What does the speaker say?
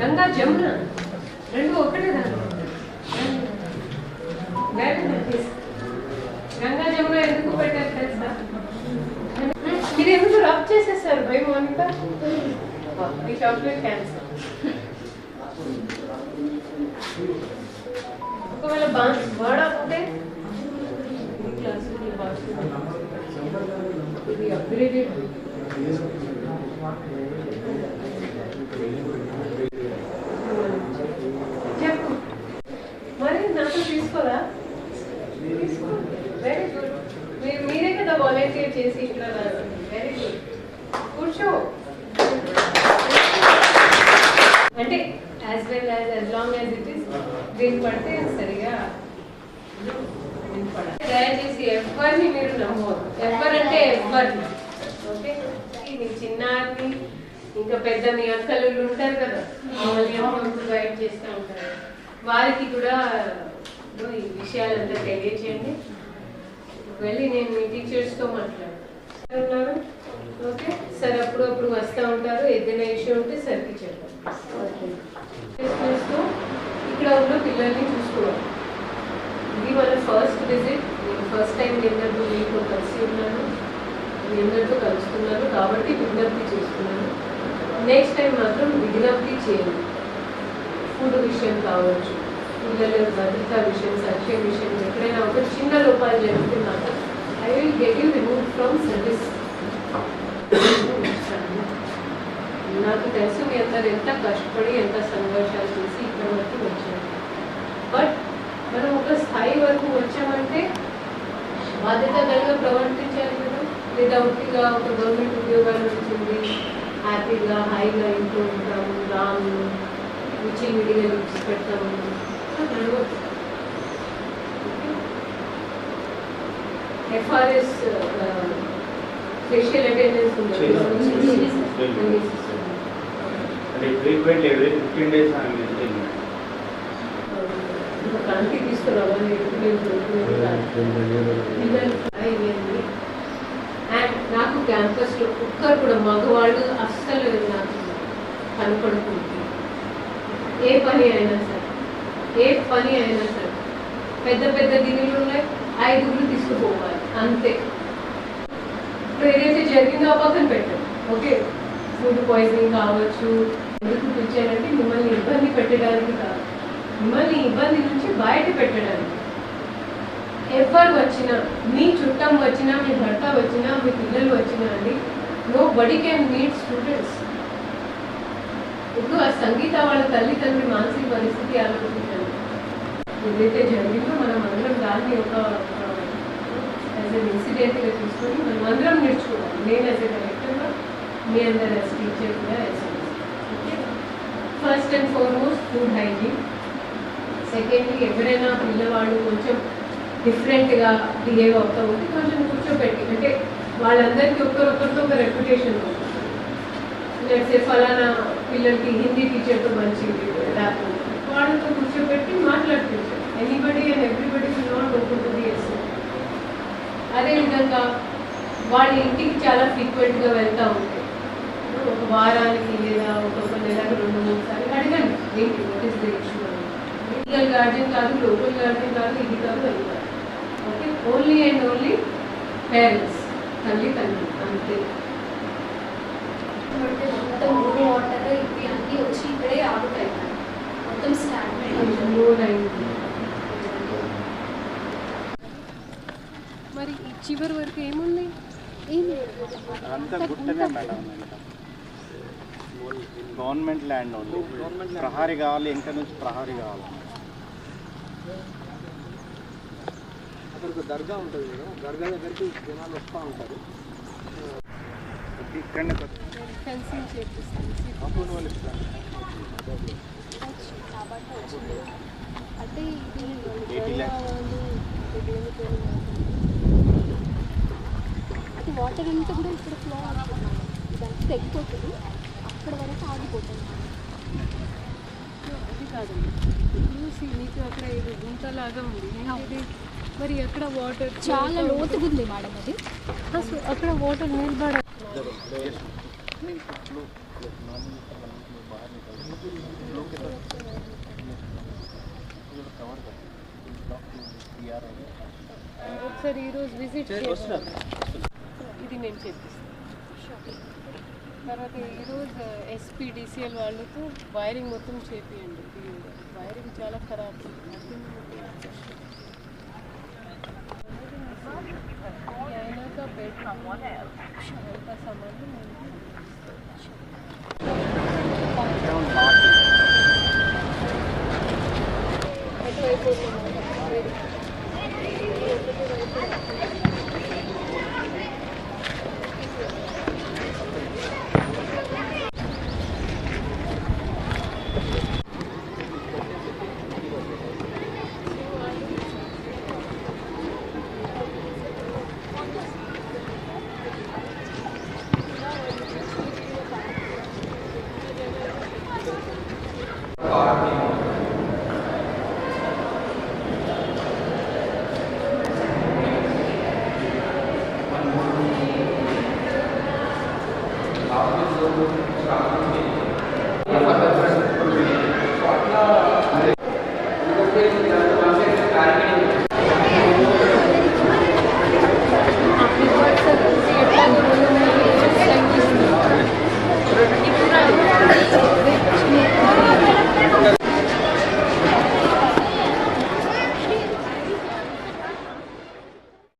గంగా జమున. రెండు ఒకటే గంగా జమున ఎందుకు పెట్టారు తెలుసా? మీరు ఎందుకు రబ్ చేసేసారు బై మోనిక? మీ చాక్లెట్ క్యాన్సర్ ఒకవేళ బర్డ్ అవుతే ఇది అప్గ్రేడెడ్ వాలంటీర్ చేసి ఇక్కడ వెరీ గుడ్ కూర్చో. అంటే as well as as long as it is green పడితే సరిగా వినపడాలి. దయచేసి ఎవరిని మీరు నమ్మవద్దు. ఎవరంటే ఎవరిని ఓకే మీ చిన్నారిని ఇంకా పెద్ద మీ అక్కలు ఉంటారు కదా మమ్మల్ని గైడ్ చేస్తూ ఉంటారు. వారికి కూడా ఈ విషయాలంతా తెలియచేయండి. వెళ్ళి నేను మీ టీచర్స్తో మాట్లాడు ఉన్నారు ఓకే సార్ అప్పుడప్పుడు వస్తూ ఉంటారు. ఏదైనా ఇష్యూ ఉంటే సర్కి చెప్పండి. ఇక్కడ ఉన్న పిల్లల్ని చూసుకోవాలి. ఇది మన ఫస్ట్ విజిట్ నేను ఫస్ట్ టైం నిన్నట్టు మీతో కలిసి ఉన్నాను. నిన్నట్టు అందరితో కాబట్టి విజ్ఞప్తి చేస్తున్నాను నెక్స్ట్ టైం మాత్రం విజ్ఞప్తి చేయండి. ఫుడ్ విషయం కావచ్చు. పిల్లల భద్రత విషయం సంక్షేమ విషయం ఎక్కడైనా ఒక చిన్న లోపాలు జరిగితే మాత్రం I will get you remove from service నాకు తెలుసు మీ అందరు ఎంత కష్టపడి ఎంత సంఘర్షాలు చేసి ఇక్కడ వరకు వచ్చారు. బట్ మనం ఒక స్థాయి వరకు వచ్చామంటే బాధ్యత కలిగా ప్రవర్తించాలి కదా. లేదా ఒక గవర్నమెంట్ ఉద్యోగాలు వచ్చింది హ్యాపీగా హాయిగా ఇంట్లో ఉంటాము రాము విచ్చి విడిగా లిప్స్ పెడతాము. ఎఫ్ఆర్ఎస్ స్పెషల్ అటెండెన్స్ ఉంది అంటే ఫ్రీక్వెంట్ ఎవ్రీ ఫిఫ్టీన్ డేస్ కంటి తీసుకురావాలి అండ్ నాకు క్యాంపస్లో ఒక్కరు కూడా మగవాళ్ళు అస్సలు నాకు కనపడకూడదు. ఏ పని అయినా ఏ పని అయినా సరే పెద్ద పెద్ద గిన్నెలు ఉన్నాయి ఐదుగురు తీసుకుపోవాలి అంతే. ఇప్పుడు ఏదైతే జరిగిందో ఆ పక్కన పెట్టాం ఓకే ఫుడ్ పాయిజనింగ్ కావచ్చు ఎందుకు పిలిచారంటే మిమ్మల్ని ఇబ్బంది పెట్టడానికి కాదు. మిమ్మల్ని ఇబ్బంది నుంచి బయట పెట్టడానికి. ఎవరు వచ్చినా మీ చుట్టం వచ్చినా మీ భర్త వచ్చినా మీ పిల్లలు వచ్చినా అండి nobody can meet students ఇప్పుడు ఆ సంగీత వాళ్ళ తల్లిదండ్రుల మానసిక పరిస్థితి ఆలోచించండి. ఏదైతే జరిగిందో మనం అందరం దాన్ని ఒక యాజ్ ఎన్ ఇన్సిడెంట్గా తీసుకొని మనం అందరం నేర్చుకోవాలి. నేను యాజ్ ఎ డైరెక్టర్గా మీ అందరు యాజ్ టీచర్గా as first and foremost food hygiene secondly ఎవరైనా పిల్లవాళ్ళు కొంచెం డిఫరెంట్గా బిహేవ్ అవుతా ఉంటే కొంచెం కూర్చోబెట్టి అంటే వాళ్ళందరికీ ఒకరొకరితో ఒక రెప్యుటేషన్ ఉంటుంది. ఫలానా పిల్లలకి హిందీ టీచర్తో మంచి ర్యాప్ వాళ్ళతో కూర్చోబెట్టి మాట్లాడిపించారు anybody and everybody will not open to the అదేవిధంగా వాళ్ళ ఇంటికి చాలా ఫ్రీక్వెంట్గా వెళ్తూ ఉంటాయి ఒక వారానికి లేదా ఒక్కొక్క నెలకు రెండు మూడు సార్లు అడగండి. ఏంటి వాట్ ఈస్ ద ఇష్యూ అని లీగల్ గార్డెన్ కాదు లోకల్ గార్డెన్ కాదు ఇది కాదు అది కాదు. Okay only and only parents తల్లి తండ్రి అంతే. మొత్తం ఊరు వాటర్ ఇవి అన్నీ వచ్చి ఇక్కడే ఆగుతాయి. మొత్తం స్టాగ్నెంట్ మోర్ అయింది మరి ఈ చివరి వరకు ఏముంది? గవర్నమెంట్ ల్యాండ్ ఉంది ప్రహారీ కావాలి ఇంకా నుంచి ప్రహారీ కావాలి. అక్కడికి దర్గా ఉంటుంది కదా దర్గా దగ్గరికి జనాలు వస్తూ ఉంటారు. ఇక్కడనే ఫెన్సింగ్ చేపిస్తాను కాబట్టి వచ్చింది అంటే ఇది అది వాటర్ అంతా కూడా ఇక్కడ ఫ్లో అవుతుంది ఇదంతా తగ్గిపోతుంది అక్కడ వరకు ఆగిపోతుంది అది కాదండి చూసి నీకు అక్కడ ఇది గుంతలాగా ఉంది. ఏంటిది? మరి అక్కడ వాటర్ చాలా లోతుగా ఉంది మేడం అది. అక్కడ వాటర్ నిలబడదు ఒకసారి ఈరోజు విజిట్ ఇది మేము చేపిస్తాం తర్వాత ఈరోజు ఎస్పీడీసీఎల్ వాళ్ళతో వైరింగ్ మొత్తం చేపియండి. వైరింగ్ చాలా ఖరాబ్. అయినాక బెడ్ ఎంత సంబంధం